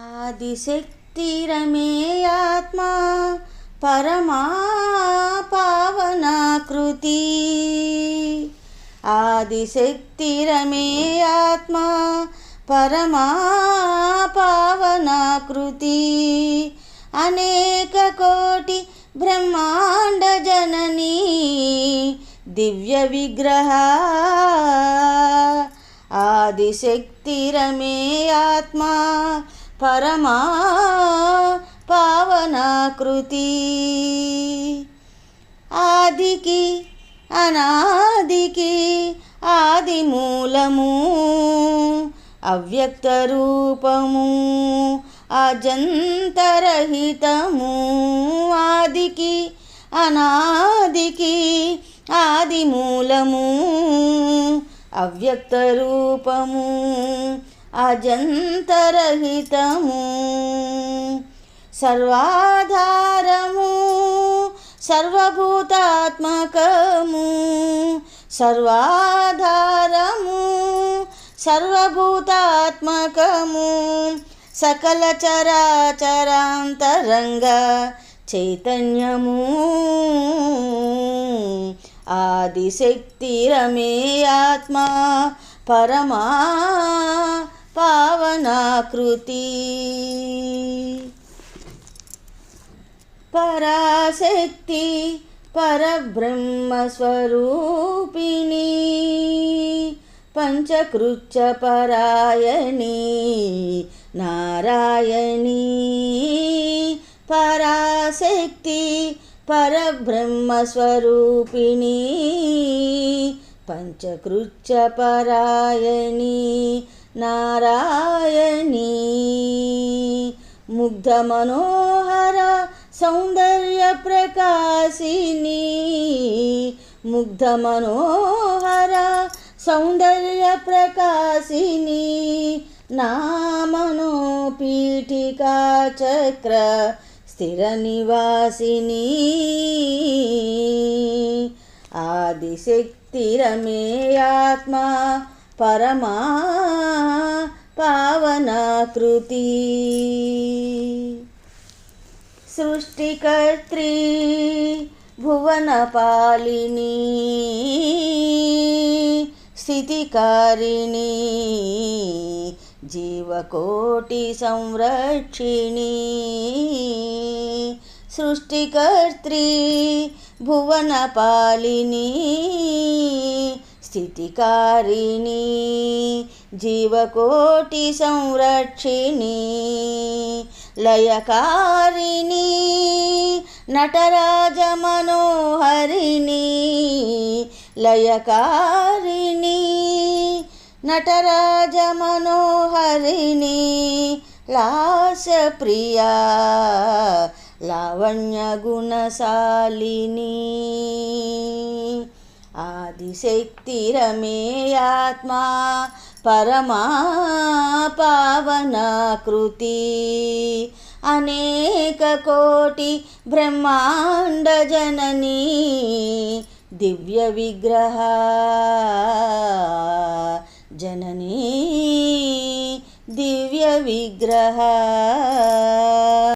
ఆదిశక్తిరమే ఆత్మ పరమా పావనాకృతి ఆదిశక్తిరమే ఆత్మ పరమా పావనాకృతి అనేక కోటి బ్రహ్మాండ జననీ దివ్య విగ్రహ. ఆదిశక్తిరమే ఆత్మా పరమా పావనాకృతి. ఆదికి అనాదికి ఆది మూలము అవ్యక్త రూపము అజంతరహితము. ఆదికి అనాదికి ఆది మూలము అవ్యక్త రూపము అజంతరహితము సర్వాధారము సర్వభూతాత్మకము సర్వాధారము సర్వభూతాత్మకము సకల చరాచరాంతరంగ చైతన్యము. ఆదిశక్తిరమే ఆత్మ పరమా పావనాకృతి పరాశక్తి పరబ్రహ్మస్వరూపిణి పంచకృచ్చ పరాయణి నారాయణి పరాశక్తి పరబ్రహ్మస్వరూపిణి పంచకృచ్చ పరాయణి నారాయణీ ముగ్ధ మనోహర సౌందర్య ప్రకాశిని ముగ్ధ మనోహర సౌందర్య ప్రకాశిని నామనో పీఠికా చక్ర స్థిర నివాసిని ఆదిశక్తిరమే ఆత్మ పరమా పావనాకృతి. సృష్టికర్త్రి భువనపాలిని స్థితికారిణి జీవకోటి సంరక్షిణి. సృష్టికర్త్రి భువనపాలిని స్థితికారిణి జీవకోటి సంరక్షిణి లయకారిణి నటరాజ మనోహరిణి లయకారిణి నటరాజ మనోహరిణి లాస్యప్రియా లావణ్య ఆదిశక్తిరమేయాత్మా ఆదిశక్తిరమే ఆత్మ పరమా పావనాకృతి అనేక కోటి బ్రహ్మాండ జననీ దివ్య విగ్రహ జననీ దివ్య విగ్రహ.